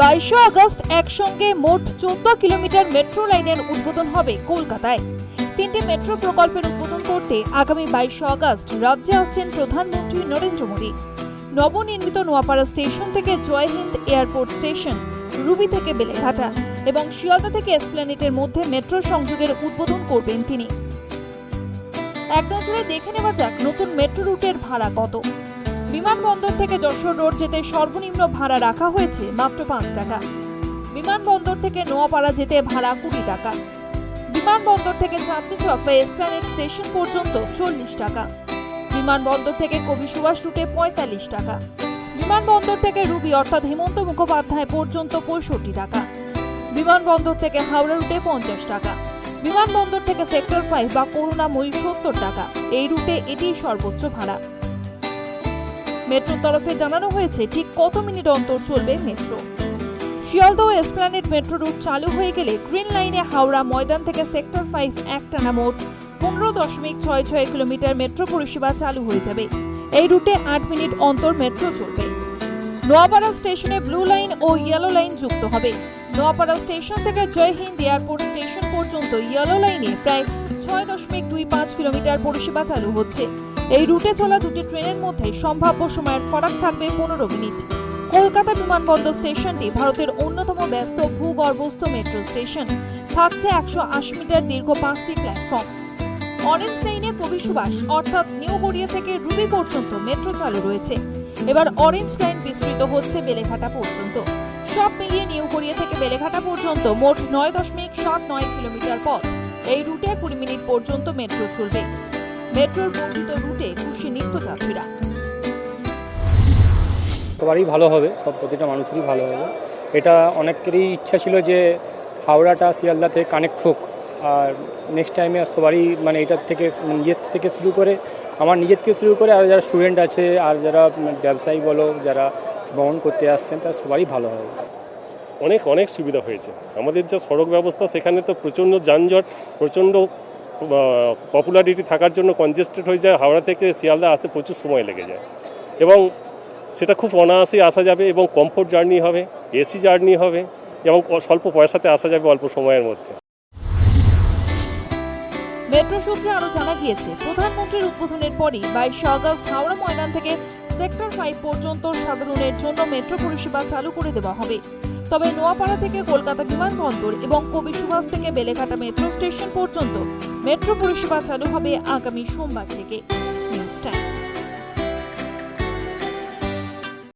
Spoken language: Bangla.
বাইশে আগস্ট একসঙ্গে মোট চোদ্দ কিলোমিটার মেট্রো লাইনের উদ্বোধন হবে কলকাতায়। তিনটি মেট্রো প্রকল্পের উদ্বোধন করতে আগামী বাইশে আগস্ট রাজ্যে আসছেন প্রধানমন্ত্রী নরেন্দ্র মোদী। নবনির্মিত নোয়াপাড়া স্টেশন থেকে জয়হিন্দ এয়ারপোর্ট স্টেশন, রুবি থেকে বেলেঘাটা এবং শিয়ালদা থেকে এসপ্ল্যানেটের মধ্যে মেট্রো সংযোগের উদ্বোধন করবেন তিনি। এক নজরে দেখে নেওয়া যাক নতুন মেট্রো রুটের ভাড়া কত। বিমানবন্দর থেকে যশোর রোড যেতে সর্বনিম্ন ভাড়া রাখা হয়েছে মাত্র পাঁচ টাকা। বিমানবন্দর থেকে নোয়াপাড়া যেতে ভাড়া কুড়ি টাকা। বিমানবন্দর থেকে চাঁদনি চক বা এসপ্ল্যানেড স্টেশন পর্যন্ত চল্লিশ টাকা। বিমানবন্দর থেকে কবি সুভাষ রুটে পঁয়তাল্লিশ টাকা। বিমানবন্দর থেকে রুবি অর্থাৎ হেমন্ত মুখোপাধ্যায় পর্যন্ত পঁয়ষট্টি টাকা। বিমানবন্দর থেকে হাওড়া রুটে পঞ্চাশ টাকা। বিমানবন্দর থেকে সেক্টর ফাইভ বা করুণাময়ী সত্তর টাকা। এই রুটে এটিই সর্বোচ্চ ভাড়া। মেট্রোর তরফে জানানো হয়েছে, ঠিক কত মিনিট অন্তর চলবে metro? Sealdah Esplanade metro route চালু হয়ে গেলে গ্রিন লাইনে হাওড়া ময়দান থেকে সেক্টর ফাইভ একটানা মোট পনেরো দশমিক ছয় ছয় কিলোমিটার মেট্রো পরিষেবা চালু হয়ে যাবে। এই রুটে আট মিনিট অন্তর মেট্রো চলবে। নোয়াপাড়া স্টেশনে ব্লু লাইন ও ইয়েলো লাইন যুক্ত হবে। নোয়াপাড়া স্টেশন থেকে জয়হিন্দ এয়ারপোর্ট স্টেশন পর্যন্ত ইয়েলো লাইনে প্রায় ছয় দশমিক দুই পাঁচ কিলোমিটার পরিষেবা চালু হচ্ছে। এই রুটে চলা দুটি ট্রেনের মধ্যে সম্ভাব্য সময়ের ফারাক থাকবে পনেরো মিনিট। কলকাতা বিমানবন্দর স্টেশনটি ভারতের অন্যতম ব্যস্ত ভূগর্ভস্থ মেট্রো স্টেশন। থাকছে একশো আশি মিটার দীর্ঘ পাঁচটি প্ল্যাটফর্ম। অরেঞ্জ লাইনে কবি সুভাষ, অর্থাৎ নিউ গড়িয়া থেকে রুবি পর্যন্ত মেট্রো চালু রয়েছে। এবার অরেঞ্জ লাইন বিস্তৃত হচ্ছে বেলেঘাটা পর্যন্ত। সব মিলিয়ে নিউ গড়িয়া থেকে বেলেঘাটা পর্যন্ত মোট নয় দশমিক সাত নয় কিলোমিটার পথ। এই রুটে কুড়ি মিনিট পর্যন্ত মেট্রো চলবে। মেট্রোর বর্ধিত রুটে খুশি নিত্যযাত্রীরা। সবারই ভালো হবে সব প্রতিটা মানুষেরই ভালো হবে। এটা অনেকেরই ইচ্ছা ছিল যে হাওড়াটা শিয়ালদা থেকে কানেক্ট হোক। আর নেক্সট টাইমে সবারই মানে এটার থেকে নিজের থেকে শুরু করে আমার নিজের থেকে শুরু করে আর যারা স্টুডেন্ট আছে আর যারা ব্যবসায়ী বলো যারা ভ্রমণ করতে আসছেন তারা সবারই ভালো হবে। অনেক অনেক সুবিধা হয়েছে। আমাদের যা সড়ক ব্যবস্থা সেখানে তো প্রচণ্ড যানজট প্রচণ্ড পপুলারিটি থাকার জন্য কনজেস্টেড হয়ে যায়, হাওড়া থেকে শিয়ালদা আসতে প্রচুর সময় লেগে যায়। এবং সেটা খুব অনায়াসেই আসা যাবে এবং কমফোর্ট জার্নি হবে এসি জার্নি হবে এবং স্বল্প পয়সাতে আসা যাবে অল্প সময়ের মধ্যে। মেট্রো সূত্রে আরও জানা গিয়েছে, প্রধানমন্ত্রীর উদ্বোধনের পরই বাইশে আগস্ট হাওড়া ময়দান থেকে সেক্টর ফাইভ পর্যন্ত সাধারণের জন্য মেট্রো পরিষেবা চালু করে দেওয়া হবে। তবে নোয়াপাড়া থেকে কলকাতা বিমানবন্দর এবং কবি সুভাষ থেকে বেলেঘাটা মেট্রো স্টেশন পর্যন্ত মেট্রো পরিষেবা চালু হবে আগামী সোমবার থেকে। News time.